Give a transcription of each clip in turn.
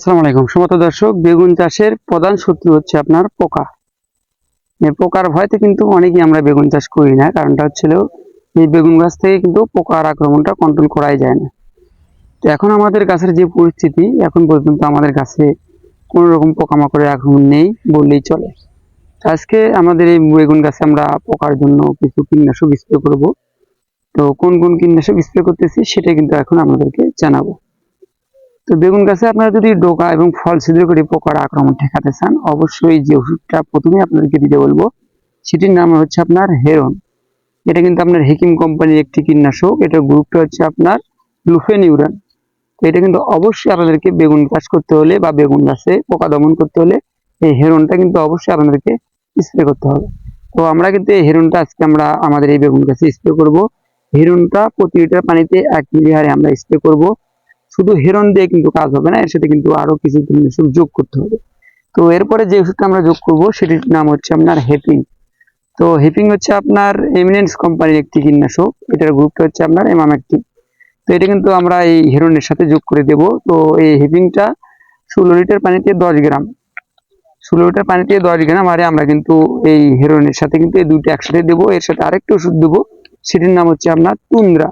আসসালামু আলাইকুম। সমত দর্শক, বেগুন চাষের প্রধান শত্রু হচ্ছে আপনার পোকা। এই পোকার ভয়তে কিন্তু অনেকেই আমরা বেগুন চাষ করি না, কারণটা হচ্ছিল এই বেগুন গাছ থেকে কিন্তু পোকার আক্রমণটা কন্ট্রোল করাই যায় না। তো এখন আমাদের গাছের যে পরিস্থিতি, এখন পর্যন্ত আমাদের গাছে কোনো রকম পোকামাকড়ের আক্রমণ নেই বললেই চলে। আজকে আমাদের এই বেগুন গাছে আমরা পোকার জন্য কিছু কীটনাশক স্প্রে করব। তো কোন কোন কীটনাশক স্প্রে করতেছি, সেটা কিন্তু এখন আপনাদেরকে জানাব। তো বেগুন গাছে আপনারা যদি ডোকা এবং ফল ছিদ্র করে পোকার আক্রমণ ঠেকাতে চান, অবশ্যই যে ওষুধটা প্রথমে আপনাদেরকে দিতে বলব, সেটির নাম হচ্ছে আপনার হেরন। এটা কিন্তু আপনার হেকিম কোম্পানির একটি কীটনাশক। এটা গ্রুপটা হচ্ছে আপনার লুফেনিউরান। তো এটা কিন্তু অবশ্যই আপনাদেরকে বেগুন চাষ করতে হলে বা বেগুন গাছে পোকা দমন করতে হলে এই হেরনটা কিন্তু অবশ্যই আপনাদেরকে স্প্রে করতে হবে। তো আমরা কিন্তু এই হেরনটা আজকে আমরা আমাদের এই বেগুন গাছে স্প্রে করব। হেরনটা প্রতি লিটার পানিতে এক মিলি হারে আমরা স্প্রে করব। শুধু হেরন দিয়ে কিন্তু কাজ হবে না, এর সাথে কিন্তু আরও কিছু কীটনাশক যোগ করতে হবে। তো এরপরে যে ওষুধটা আমরা যোগ করব, সেটির নাম হচ্ছে আপনার হেপিং তো হেপিং হচ্ছে আপনার এমিনেন্স কোম্পানির একটি কীটনাশক, এটার গ্রুপটা হচ্ছে আপনার এমামেকটিন তো এটা কিন্তু আমরা এই হেরনের সাথে যোগ করে দেব। তো এই হেপিংটা ষোলো লিটার পানিতে দশ গ্রাম। ষোলো লিটার পানিতে দশ গ্রাম, আরে আমরা কিন্তু এই হেরনের সাথে কিন্তু এই দুইটা একসাথে দেবো। এর সাথে আরেকটা ওষুধ দেবো, সেটির নাম হচ্ছে আপনার তুন্দ্রা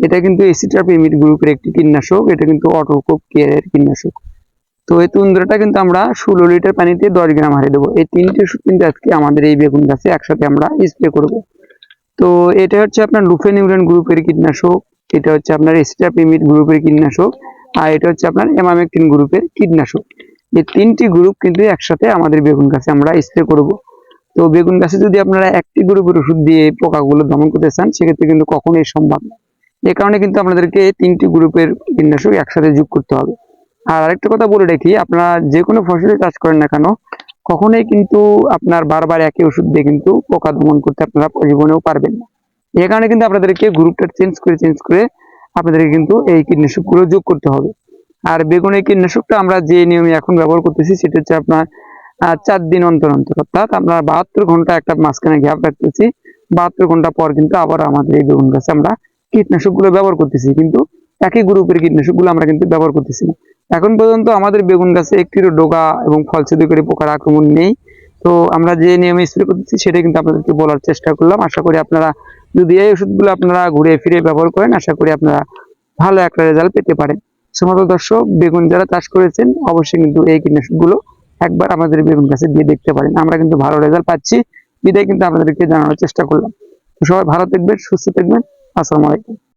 এটা কিন্তু এসিটাপিমিড গ্রুপের একটি কীটনাশক, এটা কিন্তু অটোকোপ কেয়ারের কীটনাশক। তো এই তুন্দ্রাটা কিন্তু আমরা ষোলো লিটার পানিতে দশ গ্রাম হারে দেবো। এই তিনটে ওষুধ কিন্তু আজকে আমাদের এই বেগুন গাছে একসাথে আমরা স্প্রে করব। তো এটা হচ্ছে আপনার লুফেনিউরান গ্রুপের কীটনাশক, এটা হচ্ছে আপনার এসিটাপিমিড গ্রুপের কীটনাশক, আর এটা হচ্ছে আপনার এমামেকটিন গ্রুপের কীটনাশক। এই তিনটি গ্রুপ কিন্তু একসাথে আমাদের বেগুন গাছে আমরা স্প্রে করব। তো বেগুন গাছে যদি আপনারা একটি গ্রুপের ওষুধ দিয়ে পোকাগুলো দমন করতে চান, সেক্ষেত্রে কিন্তু কখনোই সম্ভব না। এ কারণে কিন্তু আপনাদেরকে তিনটি গ্রুপের কীটনাশক একসাথে যোগ করতে হবে। আর আরেকটা কথা বলে রাখি, আপনারা যে কোনো ফসলে চাষ করেন না কেন, কখনোই কিন্তু আপনার বারবার একই ওষুধ দিয়ে কিন্তু পোকা দমন করতে আপনারা জীবনেও পারবেন না। এ কারণে কিন্তু আপনাদেরকে গ্রুপটা চেঞ্জ করে চেঞ্জ করে আপনাদেরকে কিন্তু এই কীটনাশকগুলো যোগ করতে হবে। আর বেগুনের কীটনাশকটা আমরা যে নিয়মে এখন ব্যবহার করতেছি, সেটা হচ্ছে আপনার চার দিন অন্তর অন্তর। অর্থাৎ আপনার বাহাত্তর ঘণ্টা একটা মাঝখানে গ্যাপ রাখতেছি, বাহাত্তর ঘণ্টা পর কিন্তু আবার আমাদের এই বেগুন গাছে আমরা কীটনাশকগুলো ব্যবহার করতেছি, কিন্তু একই গ্রুপের কীটনাশকগুলো আমরা কিন্তু ব্যবহার করতেছি না। এখন পর্যন্ত আমাদের বেগুন গাছে একটিরও ডোগা এবং ফল ছিদ্রকারী পোকার আক্রমণ নেই। তো আমরা যে নিয়মে স্প্রে করতেছি, সেটা কিন্তু আপনাদেরকে বলার চেষ্টা করলাম। আশা করি আপনারা যদি এই ওষুধগুলো আপনারা ঘুরে ফিরে ব্যবহার করেন, আশা করি আপনারা ভালো একটা রেজাল্ট পেতে পারেন। সমস্ত দর্শক, বেগুন যারা চাষ করেছেন, অবশ্যই কিন্তু এই কীটনাশকগুলো একবার আমাদের বেগুন গাছে দিয়ে দেখতে পারেন। আমরা কিন্তু ভালো রেজাল্ট পাচ্ছি। বিদায় কিন্তু আপনাদেরকে জানানোর চেষ্টা করলাম। সবাই ভালো থাকবেন, সুস্থ থাকবেন। আসসালামু আলাইকুম।